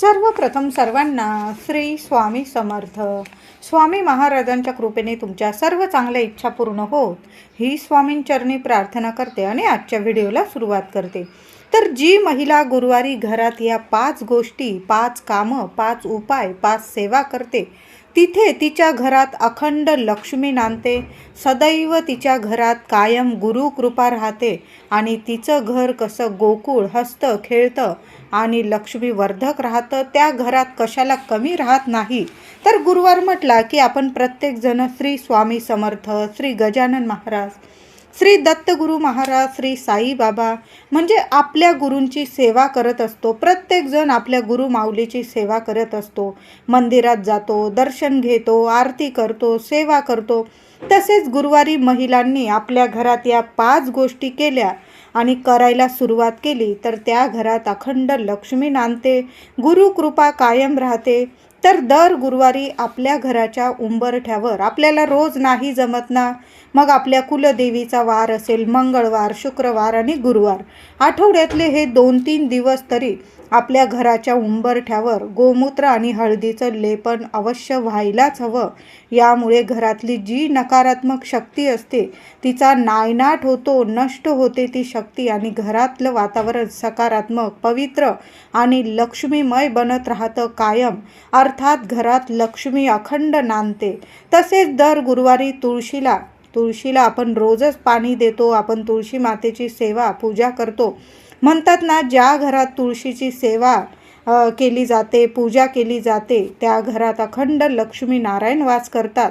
सर्वप्रथम सर्वांना श्री स्वामी समर्थ. स्वामी महाराजांच्या कृपेने तुमच्या सर्व चांगल्या इच्छा पूर्ण होत. ही स्वामींचरणी प्रार्थना करते आणि आजच्या व्हिडिओला सुरुवात करते. तर जी महिला गुरुवारी घरात या पाच गोष्टी पाच कामं पाच उपाय पाच सेवा करते तिथे तिच्या घरात अखंड लक्ष्मी नांदते. सदैव तिच्या घरात कायम गुरु कृपा राहते आणि तिचं घर कसं गोकुळ हसतं खेळतं आणि लक्ष्मी वर्धक राहतं त्या घरात कशाला कमी राहत नाही. तर गुरुवार म्हटला की आपण प्रत्येकजण श्री स्वामी समर्थ श्री गजानन महाराज श्री दत्तगुरु महाराज श्री साईबाबा म्हणजे आपल्या गुरूंची सेवा करत असतो. प्रत्येकजण आपल्या गुरु माऊलीची सेवा करत असतो. मंदिरात जातो दर्शन घेतो आरती करतो सेवा करतो. तसेच गुरुवारी महिलांनी आपल्या घरात या पाच गोष्टी केल्या आणि करायला सुरुवात केली तर त्या घरात अखंड लक्ष्मी नांदते गुरुकृपा कायम राहते. तर दर गुरुवारी आपल्या घराच्या उंबरठ्यावर आपल्याला रोज नाही जमत ना. मग आपल्या कुलदेवीचा वार असेल मंगळवार शुक्रवार आणि गुरुवार. आठवड्यातले हे दोन तीन दिवस तरी आपल्या घराच्या उंबरठ्यावर गोमूत्र आणि हळदीचं लेपन अवश्य व्हायलाच हवं. यामुळे घरातली जी नकारात्मक शक्ती असते तिचा नायनाट होतो नष्ट होते ती शक्ती आणि घरातलं वातावरण सकारात्मक पवित्र आणि लक्ष्मीमय बनत राहतं कायम. अर्थात घरात लक्ष्मी अखंड नांदते. तसेच दर गुरुवारी तुळशीला तुळशीला आपण रोजच पाणी देतो आपण तुळशी मातेची सेवा पूजा करतो. म्हणतात ना ज्या घरात तुळशीची सेवा केली जाते पूजा केली जाते त्या घरात अखंड लक्ष्मी नारायण वास करतात.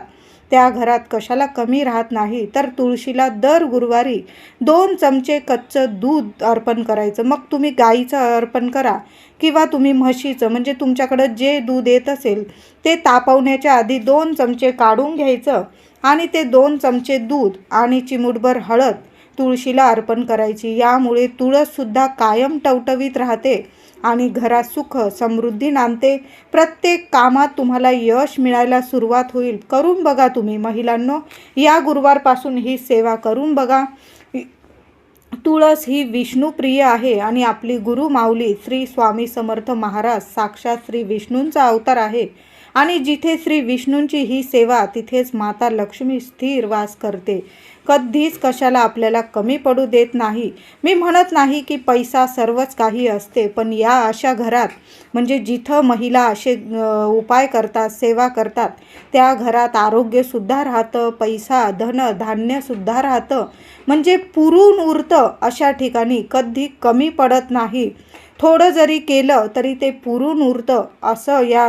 त्या घरात कशाला कमी राहत नाही तर तुळशीला दर गुरुवारी दोन चमचे कच्चं दूध अर्पण करायचं. मग तुम्ही गाईचं अर्पण करा किंवा तुम्ही म्हशीचं. म्हणजे तुमच्याकडं जे दूध येत असेल ते तापवण्याच्या आधी दोन चमचे काढून घ्यायचं आणि ते दोन चमचे दूध आणि चिमूटभर हळद तुळशीला अर्पण करायची. यामुळे तुळससुद्धा कायम टवटवीत राहते आणि घरात सुख समृद्धी नांदते. प्रत्येक कामात तुम्हाला यश मिळायला सुरुवात होईल. करून बघा तुम्ही महिलांनो. या गुरुवारपासून ही सेवा करून बघा. तुळस ही विष्णुप्रिय आहे आणि आपली गुरु माऊली श्री स्वामी समर्थ महाराज साक्षात श्री विष्णूंचा अवतार आहे. आणि जिथे श्री विष्णूंची ही सेवा तिथेच माता लक्ष्मी स्थिर वास करते. कधीच कशाला आपल्याला कमी पडू देत नाही. मी म्हणत नाही की पैसा सर्वच काही असते पण या अशा घरात म्हणजे जिथं महिला असे उपाय करतात सेवा करतात त्या घरात आरोग्यसुद्धा राहतं पैसा धन धान्यसुद्धा राहतं. म्हणजे पुरून उरतं अशा ठिकाणी कधी कमी पडत नाही. थोडं जरी केलं तरी ते पुरून उरतं असं या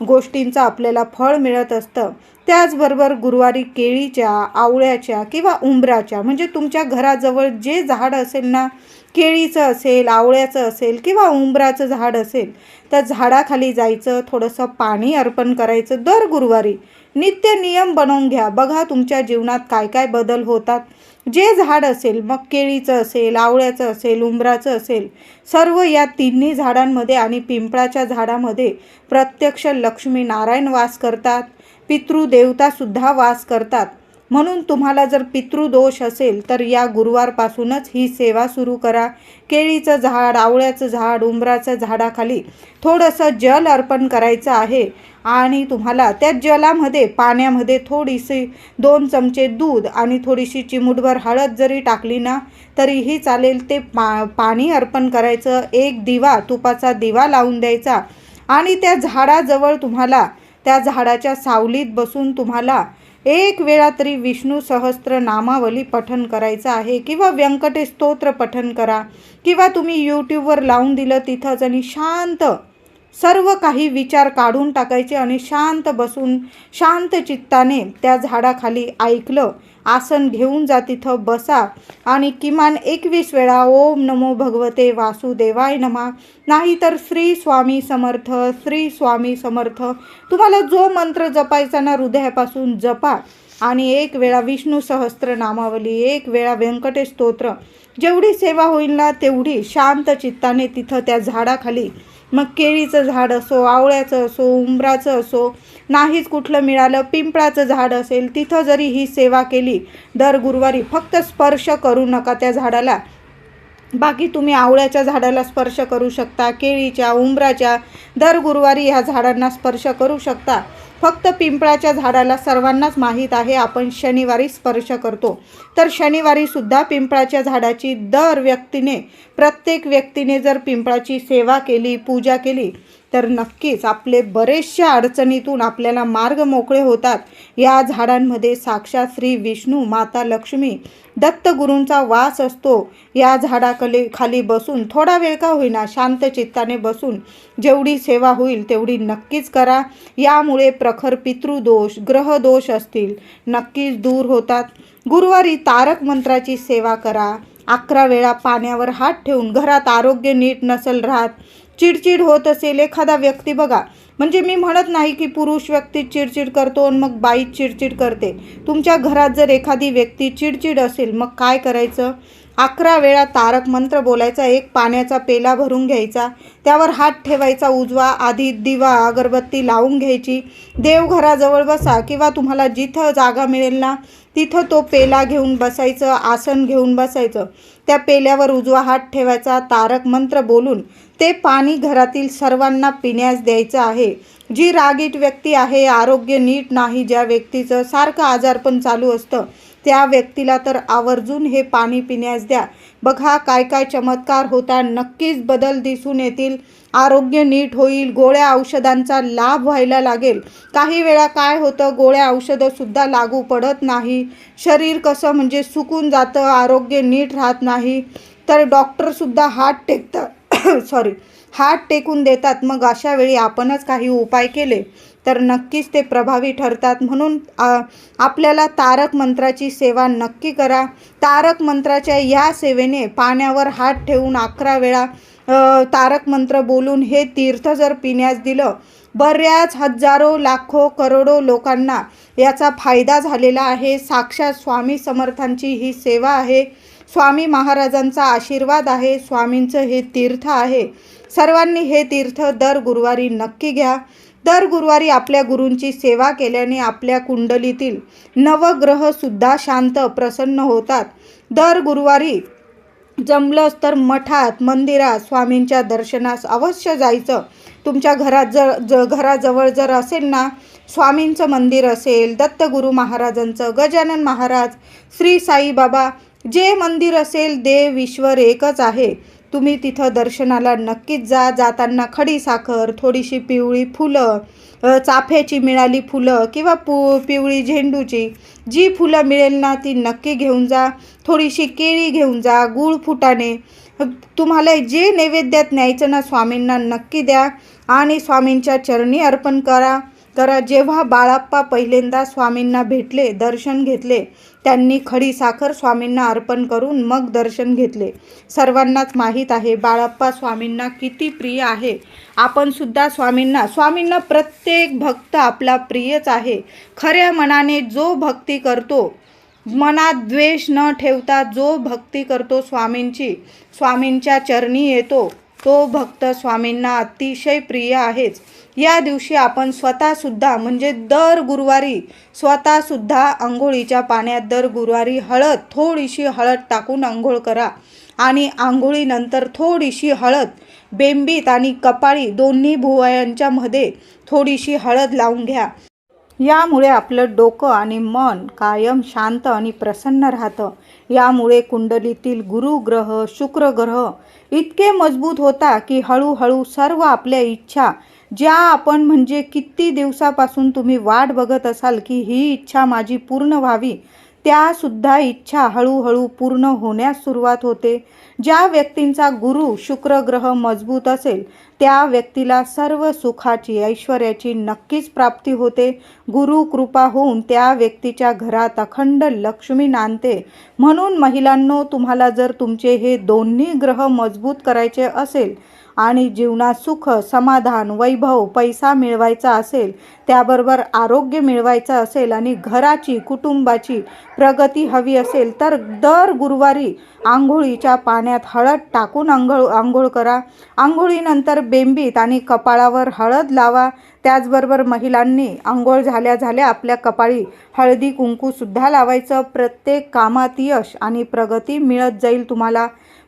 गोष्टींचं आपल्याला फळ मिळत असतं. त्याचबरोबर गुरुवारी केळीच्या आवळ्याच्या किंवा उंबराच्या म्हणजे तुमच्या घराजवळ जे झाड असेल ना केळीचं असेल आवळ्याचं असेल किंवा उंबराचं झाड असेल तर झाडाखाली जायचं थोडंसं पाणी अर्पण करायचं दर गुरुवारी. नित्य नियम बनवून घ्या. बघा तुमच्या जीवनात काय काय बदल होतात. जे झाड असेल मग केळीचं असेल आवळ्याचं असेल उंबराचं असेल सर्व या तिन्ही झाडांमध्ये आणि पिंपळाच्या झाडामध्ये प्रत्यक्ष लक्ष्मी नारायण वास करतात. पितृदेवतासुद्धा वास करतात. म्हणून तुम्हाला जर पितृदोष असेल तर या गुरुवारपासूनच ही सेवा सुरू करा. केळीचं झाड आवळ्याचं झाड उंबराचं झाडाखाली थोडंसं जल अर्पण करायचं आहे. आणि तुम्हाला त्या जलामध्ये पाण्यामध्ये थोडीशी दोन चमचे दूध आणि थोडीशी चिमूटभर हळद जरी टाकली ना तरीही चालेल ते पा पाणी अर्पण करायचं. एक दिवा तुपाचा दिवा लावून द्यायचा. आणि त्या झाडाजवळ तुम्हाला त्या झाडाच्या सावलीत बसून तुम्हाला एक वेळा तरी विष्णू सहस्त्र नामावली पठन करायचं आहे किंवा व्यंकटेश स्तोत्र पठन करा किंवा तुम्ही यूट्यूबवर लावून दिलं तिथंच आणि शांत सर्व काही विचार काढून टाकायचे आणि शांत बसून शांत चित्ताने त्या झाडाखाली ऐकलं. आसन घेऊन जा तिथं बसा. आणि किमान एकवीस वेळा ओम नमो भगवते वासुदेवाय नमा. नाहीतर श्री स्वामी समर्थ श्री स्वामी समर्थ. तुम्हाला जो मंत्र जपायचा ना हृदयापासून जपा. आणि एक वेळा विष्णू सहस्त्र नामावली एक वेळा व्यंकटेश स्तोत्र. जेवढी सेवा होईल ना तेवढी शांत चित्ताने तिथं त्या झाडाखाली मग केळीचं झाड असो आवळ्याचं असो उंबराचं असो नाहीच कुठलं मिळालं पिंपळाचं झाड असेल तिथं जरी ही सेवा केली दर गुरुवारी फक्त स्पर्श करू नका त्या झाडाला. बाकी तुम्ही आवळ्याच्या झाडाला स्पर्श करू शकता केळीच्या उंबराच्या दर गुरुवारी ह्या झाडांना स्पर्श करू शकता. फक्त पिंपळाच्या झाडाला सर्वांनाच माहीत आहे आपण शनिवारी स्पर्श करतो. तर शनिवारी सुद्धा पिंपळाच्या झाडाची दर व्यक्तीने प्रत्येक व्यक्तीने जर पिंपळाची सेवा केली पूजा केली तर नक्कीच आपले बरेचशा अडचणीतून आपल्याला मार्ग मोकळे होतात. या झाडांमध्ये साक्षात श्री विष्णू माता लक्ष्मी दत्तगुरूंचा वास असतो. या झाडाखाली खाली बसून थोडा वेळ का होईना शांत चित्ताने बसून जेवढी सेवा होईल तेवढी नक्कीच करा. यामुळे प्रखर पितृदोष ग्रहदोष असतील. नक्कीच दूर होतात. गुरुवारी तारक मंत्राची सेवा करा. अकरा वेळा पाण्यावर हात ठेवून घरात आरोग्य नीट नसल राहत चिडचिड होत असेल एखादा व्यक्ती बघा. म्हणजे मी म्हणत नाही की पुरुष व्यक्ती चिडचिड करतो आणि मग बाई चिडचिड करते. तुमच्या घरात जर एखादी व्यक्ती चिडचिड असेल मग काय करायचं? अकरा वेळा तारक मंत्र बोलायचा एक पाण्याचा पेला भरून घ्यायचा त्यावर हात ठेवायचा उजवा आधी दिवा अगरबत्ती लावून घ्यायची. देवघराजवळ बसा किंवा तुम्हाला जिथं जागा मिळेल ना तिथं तो पेला घेऊन बसायचं आसन घेऊन बसायचं. त्या पेल्यावर उजवा हात ठेवायचा तारक मंत्र बोलून ते पाणी घरातील सर्वांना पिण्यास द्यायचं आहे. जी रागीट व्यक्ती आहे आरोग्य नीट नाही ज्या व्यक्तीचं सारखं आजारपण चालू असतं त्या व्यक्तीला तर आवर्जून हे पाणी पिण्यास द्या. बघा काय काय चमत्कार होता. नक्कीच बदल दिसून येतील. आरोग्य नीट होईल. गोळ्या औषधांचा लाभ व्हायला लागेल. काही वेळा काय होतं गोळ्या औषधंसुद्धा लागू पडत नाही. शरीर कसं म्हणजे सुकून जातं आरोग्य नीट राहत नाही. तर डॉक्टरसुद्धा हात टेकतात सॉरी हात टेकून देतात. मग अशा वेळी आपणच काही उपाय केले? तर नक्कीच ते प्रभावी ठरतात. म्हणून आपल्याला तारक मंत्राची सेवा नक्की करा. तारक मंत्राच्या या सेवेने पाण्यावर हात ठेवून अकरा वेळा तारक मंत्र बोलून हे तीर्थ जर पिण्यास दिलं बऱ्याच हजारो लाखो करोडो लोकांना याचा फायदा झालेला आहे. साक्षात स्वामी समर्थांची ही सेवा आहे. स्वामी महाराजांचा आशीर्वाद आहे. स्वामींचं हे तीर्थ आहे. सर्वांनी हे तीर्थ दर गुरुवारी नक्की घ्या. दर गुरुवारी आपल्या गुरूंची सेवा केल्याने आपल्या कुंडलीतील नवग्रहसुद्धा शांत प्रसन्न होतात. दर गुरुवारी जमलंच तर मठात मंदिरात स्वामींच्या दर्शनास अवश्य जायचं. तुमच्या घरात जर ज घराजवळ जर असेल ना स्वामींचं मंदिर असेल दत्तगुरू महाराजांचं गजानन महाराज श्री साईबाबा जे मंदिर असेल देव ईश्वर एकच आहे. तुम्ही तिथं दर्शनाला नक्कीच जा. जाताना खडी साखर थोडीशी पिवळी फुलं चाफ्याची मिळाली फुलं किंवा पु पिवळी झेंडूची. जी फुलं मिळेल ना ती नक्की घेऊन जा. थोडीशी केळी घेऊन जा गूळ फुटाणे. तुम्हाला जे नैवेद्यात न्यायचं ना स्वामींना नक्की द्या आणि स्वामींच्या चरणी अर्पण करा. तर जेव्हा बाळाप्पा पहिल्यांदा स्वामींना भेटले दर्शन घेतले त्यांनी खडी साखर स्वामींना अर्पण करून मग दर्शन घेतले. सर्वांनाच माहीत आहे बाळाप्पा स्वामींना किती प्रिय आहे. आपणसुद्धा स्वामींना स्वामींना प्रत्येक भक्त आपला प्रियच आहे. खऱ्या मनाने जो भक्ती करतो मनात द्वेष न ठेवता जो भक्ती करतो स्वामींची स्वामींच्या चरणी येतो. तो भक्त स्वामींना अतिशय प्रिय आहेच. या दिवशी आपण स्वतःसुद्धा म्हणजे दर गुरुवारी स्वतःसुद्धा आंघोळीच्या पाण्यात दर गुरुवारी हळद थोडीशी हळद टाकून आंघोळ करा. आणि आंघोळीनंतर थोडीशी हळद बेंबीत आणि कपाळी दोन्ही भुवयांच्या मध्ये थोडीशी हळद लावून घ्या. यामुळे आपलं डोकं आणि मन कायम शांत आणि प्रसन्न राहतं. यामुळे कुंडलीतील गुरु ग्रह शुक्र ग्रह इतके मजबूत होता की हळूहळू सर्व आपल्या इच्छा ज्या आपण म्हणजे किती दिवसापासून तुम्ही वाट बघत असाल की ही इच्छा माझी पूर्ण व्हावी त्यासुद्धा इच्छा हळूहळू पूर्ण होण्यास सुरुवात होते. ज्या व्यक्तींचा गुरु शुक्र ग्रह मजबूत असेल त्या व्यक्तीला सर्व सुखाची ऐश्वर्याची नक्कीच प्राप्ती होते. गुरु कृपा होऊन त्या व्यक्तीच्या घरात अखंड लक्ष्मी नांदते. म्हणून महिलांनो तुम्हाला जर तुमचे हे दोन्ही ग्रह मजबूत करायचे असेल आणि जीवनात सुख समाधान वैभव पैसा मिळवायचा असेल त्याबरोबर आरोग्य मिळवायचं असेल आणि घराची कुटुंबाची प्रगती हवी असेल तर दर गुरुवारी आंघोळीच्या पाण्यात हळद टाकून आंघोळ आंघोळ करा. आंघोळीनंतर बेंबीत आणि कपाळावर हळद लावा. त्याचबरोबर महिलांनी आंघोळ झाल्या झाल्या आपल्या कपाळी हळदी कुंकूसुद्धा लावायचं. प्रत्येक कामात यश आणि प्रगती मिळत जाईल तुम्हाला.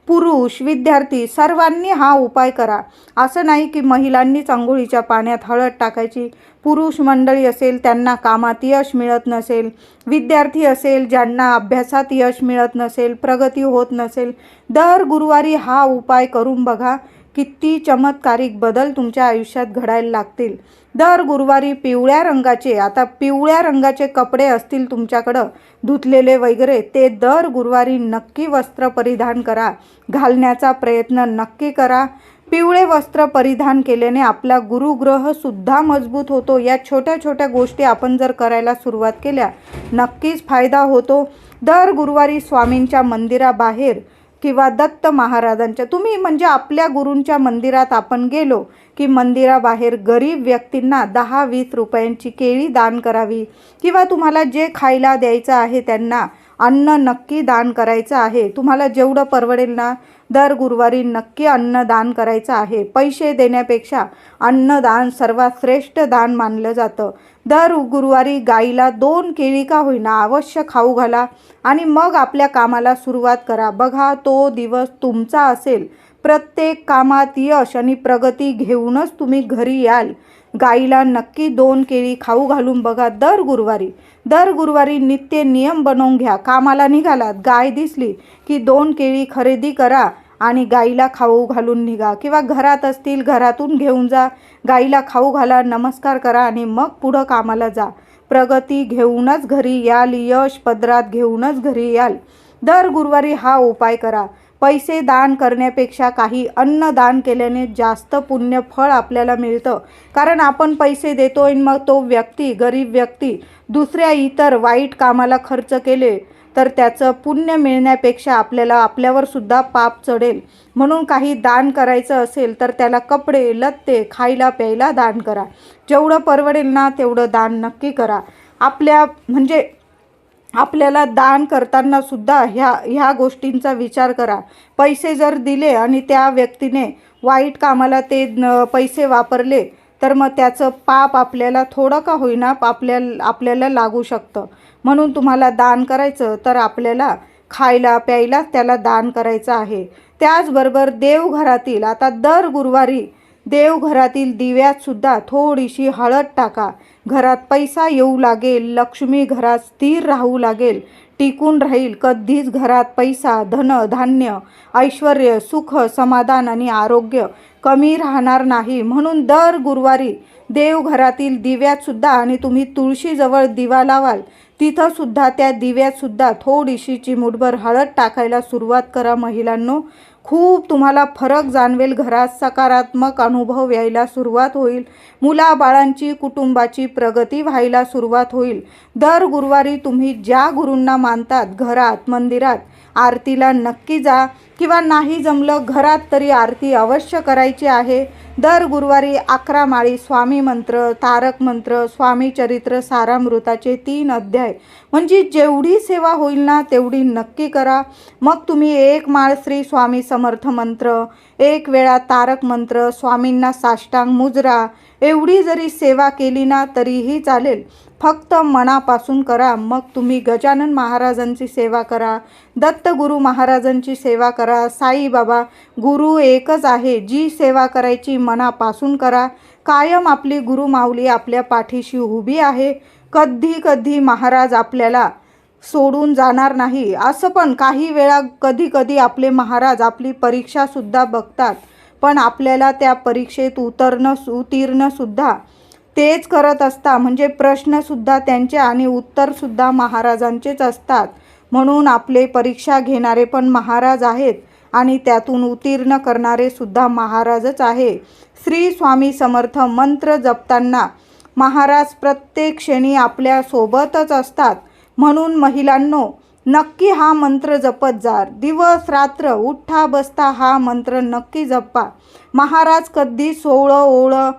पुरुष विद्यार्थी सर्वांनी हा उपाय करा. असं नाही की महिलांनीच आंघोळीच्या पाण्यात हळद टाकायची. पुरुष मंडळी असेल त्यांना कामात यश मिळत नसेल. विद्यार्थी असेल ज्यांना अभ्यासात यश मिळत नसेल प्रगती होत नसेल. दर गुरुवारी हा उपाय करून बघा. किती चमत्कारिक बदल तुमच्या आयुष्यात घडायला लागतील. दर गुरुवारी पिवळ्या रंगाचे आता पिवळ्या रंगाचे कपडे असतील तुमच्याकडं धुतलेले वगैरे ते दर गुरुवारी नक्की वस्त्र परिधान करा. घालण्याचा प्रयत्न नक्की करा. पिवळे वस्त्र परिधान केल्याने आपला गुरुग्रहसुद्धा मजबूत होतो. या छोट्या छोट्या गोष्टी आपण जर करायला सुरुवात केल्या नक्कीच फायदा होतो. दर गुरुवारी स्वामींच्या मंदिराबाहेर किंवा दत्त महाराजांच्या तुम्ही म्हणजे आपल्या गुरूंच्या मंदिरात आपण गेलो की मंदिराबाहेर गरीब व्यक्तींना दहा वीस रुपयांची केळी दान करावी किंवा तुम्हाला जे खायला द्यायचं आहे त्यांना अन्न नक्की दान करायचं आहे. तुम्हाला जेवढं परवडेल ना दर गुरुवारी नक्की अन्नदान करायचं आहे. पैसे देण्यापेक्षा अन्नदान सर्वात श्रेष्ठ दान मानलं जातं. दर गुरुवारी गाईला दोन केळी का होईना अवश्य खाऊ घाला आणि मग आपल्या कामाला सुरुवात करा. बघा तो दिवस तुमचा असेल. प्रत्येक कामात यश आणि प्रगती घेऊनच तुम्ही घरी याल. गाईला नक्की दोन केळी खाऊ घालून बघा दर गुरुवारी. दर गुरुवारी नित्य नियम बनवून घ्या. कामाला निघालात. गाय दिसली की दोन केळी खरेदी करा. आणि गाईला खाऊ घालून निघा. किंवा घरात असतील घरातून घेऊन जा. गाईला खाऊ घाला नमस्कार करा आणि मग पुढं कामाला जा. प्रगती घेऊनच घरी याल यश पदरात घेऊनच घरी याल. दर गुरुवारी हा उपाय करा. पैसे दान करण्यापेक्षा काही अन्न दान केल्याने जास्त पुण्य फळ आपल्याला मिळतं. कारण आपण पैसे देतो आणि मग तो व्यक्ती गरीब व्यक्ती दुसऱ्या इतर वाईट कामाला खर्च केले तर त्याचं पुण्य मिळण्यापेक्षा आपल्याला आपल्यावर सुद्धा पाप चढेल. म्हणून काही दान करायचं असेल तर त्याला कपडे लत्ते खायला प्यायला दान करा. जेवढं परवडेल ना तेवढं दान नक्की करा. आपल्या म्हणजे आपल्याला दान करताना सुद्धा ह्या ह्या गोष्टींचा विचार करा. पैसे जर दिले आणि त्या व्यक्तीने वाईट कामाला ते पैसे वापरले तर मग त्याचं पाप आपल्याला थोडं का होईना आपल्या आपल्याला लागू शकतं. म्हणून तुम्हाला दान करायचं तर आपल्याला खायला प्यायला त्याला दान करायचं आहे. त्याचबरोबर देवघरातील आता दर गुरुवारी देवघरातील दिव्यातसुद्धा थोडीशी हळद टाका. घरात पैसा येऊ लागेल लक्ष्मी घरात स्थिर राहू लागेल टिकून राहील. कधीच घरात पैसा धन धान्य ऐश्वर सुख समाधान आणि आरोग्य कमी राहणार नाही. म्हणून दर गुरुवारी देवघरातील दिव्यातसुद्धा आणि तुम्ही तुळशीजवळ दिवा लावाल तिथं सुद्धा त्या दिव्यात सुद्धा थोडीशी चिमूटभर हळद टाकायला सुरुवात करा महिलांनो. खूप तुम्हाला फरक जाणवेल घरात सकारात्मक अनुभव यायला सुरुवात होईल. मुलाबाळांची कुटुंबाची प्रगती व्हायला सुरुवात होईल. दर गुरुवारी तुम्ही ज्या गुरूंना मानतात घरात मंदिरात आरतीला नक्की जा. किंवा नाही जमलं घरात तरी आरती अवश्य करायची आहे. दर गुरुवारी अकरा माळी स्वामी मंत्र तारक मंत्र स्वामी चरित्र सारामृताचे तीन अध्याय. म्हणजे जेवढी सेवा होईल ना तेवढी नक्की करा. मग तुम्ही एक माळ श्री स्वामी समर्थ मंत्र एक वेळा तारक मंत्र स्वामींना साष्टांग मुजरा. एवढी जरी सेवा केली ना तरीही चालेल. फक्त मनापासून करा. मग तुम्ही गजानन महाराजांची सेवा करा. दत्तगुरू महाराजांची सेवा करा. साईबाबा गुरु एकच आहे. जी सेवा करायची मनापासून करा. कायम आपली गुरु माऊली आपल्या पाठीशी उभी आहे. कधी कधी महाराज आपल्याला सोडून जाणार नाही. असं पण काही वेळा कधी कधी आपले महाराज आपली परीक्षासुद्धा बघतात. पण आपल्याला त्या परीक्षेत उतरणं उत्तीर्णसुद्धा तेच करत असता म्हणजे प्रश्नसुद्धा त्यांचे आणि उत्तरसुद्धा महाराजांचेच असतात. म्हणून आपले परीक्षा घेणारे पण महाराज आहेत आणि त्यातून उत्तीर्ण करणारे सुद्धा महाराजच आहे. श्री स्वामी समर्थ मंत्र जपताना महाराज प्रत्येक क्षणी आपल्या सोबतच असतात. म्हणून महिलांनो नक्की हा मंत्र जपत जा दिवस रात्र उठा बसता हा मंत्र नक्की जपा. महाराज कधी सोळं ओळं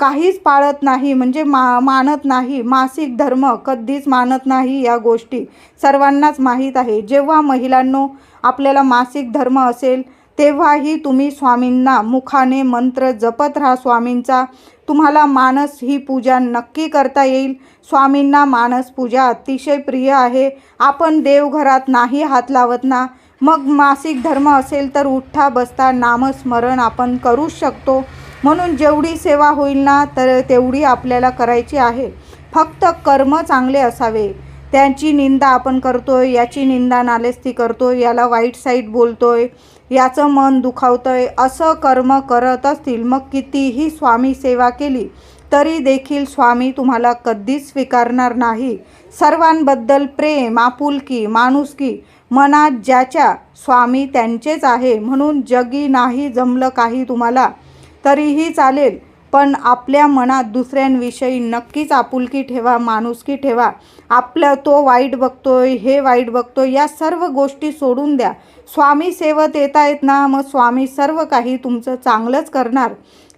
काहीच पाळत नाही म्हणजे मा मानत नाही मासिक धर्म कधीच मानत नाही या गोष्टी. सर्वांनाच माहीत आहे जेव्हा महिलांनो आपल्याला मासिक धर्म असेल तेव्हाही तुम्ही स्वामींना मुखाने मंत्र जपत राहा. स्वामींचा तुम्हाला मानस ही पूजा नक्की करता येईल. स्वामींना मानस पूजा अतिशय प्रिय आहे. आपण देवघरात नाही हात लावत ना. मग मासिक धर्म असेल तर उठता बसता नामस्मरण आपण करूच शकतो. म्हणून जेवढी सेवा होईल ना तर तेवढी आपल्याला करायची आहे. फक्त कर्म चांगले असावे. त्यांची निंदा आपण करतो आहे याची निंदा नालेस्ती करतोय याला वाईट साईड बोलतो आहे याचं मन दुखावतं आहे असं कर्म करत असतील मग कितीही स्वामी सेवा केली तरी देखील स्वामी तुम्हाला कधीच स्वीकारणार नाही. सर्वांबद्दल प्रेम आपुलकी माणुसकी मनात ज्याच्या स्वामी त्यांचेच आहे म्हणून जगी नाही जमलं काही तुम्हाला. तरीही चालेल पण आपल्या मनात दुसऱ्यांविषयी नक्कीच आपुलकी ठेवा माणुसकी ठेवा. आपलं तो वाईट बघतोय हे वाईट बघतोय या सर्व गोष्टी सोडून द्या. स्वामी सेवत येत आहेत ना मग स्वामी सर्व काही तुमचं चांगलंच करणार.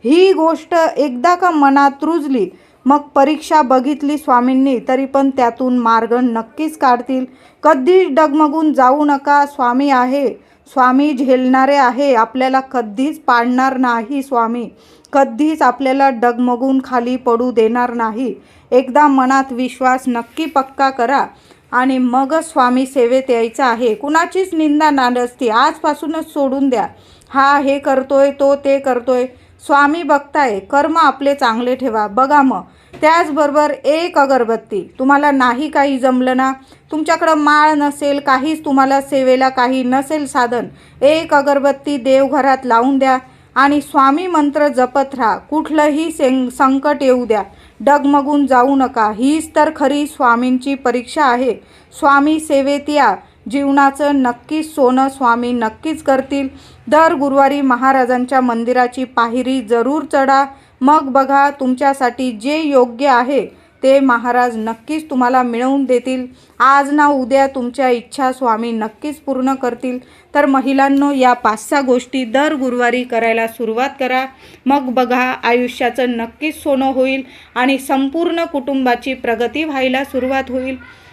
ही गोष्ट एकदा का मनात रुजली मग परीक्षा बघितली स्वामींनी तरी पण त्यातून मार्ग नक्कीच काढतील. कधीच डगमगून जाऊ नका स्वामी आहे. स्वामी झेलणारे आहे आपल्याला कधीच पाडणार नाही स्वामी. कधीच आपल्याला डगमगून खाली पडू देणार नाही. एकदा मनात विश्वास नक्की पक्का करा आणि मगच स्वामी सेवेत यायचं आहे. कुणाचीच निंदा नानसती. आजपासूनच सोडून द्या. हा हे करतोय तो ते करतोय. स्वामी बघताय कर्म आपले चांगले ठेवा. बघा मग त्याचबरोबर एक अगरबत्ती. तुम्हाला नाही काही जमलं ना? तुमच्याकडं माळ नसेल काहीच तुम्हाला सेवेला काही नसेल साधन. एक अगरबत्ती देवघरात लावून द्या आणि स्वामी मंत्र जपत राहा. कुठलंही सें संकट येऊ द्या. डगमगून जाऊ नका. हीच तर खरी स्वामींची परीक्षा आहे. स्वामी सेवेत या. जीवनाचं नक्कीच सोनं स्वामी नक्कीच करतील. दर गुरुवारी महाराजांच्या मंदिराची पायरी जरूर चढा. मग बघा तुमच्यासाठी जे योग्य आहे ते महाराज नक्कीच तुम्हाला मिळवून देतील. आज ना उद्या तुमच्या इच्छा स्वामी नक्कीच पूर्ण करतील. तर महिलांनो या पाच सहा गोष्टी दर गुरुवारी करायला सुरुवात करा. मग बघा आयुष्याचं नक्कीच सोनं होईल आणि संपूर्ण कुटुंबाची प्रगती व्हायला सुरुवात होईल.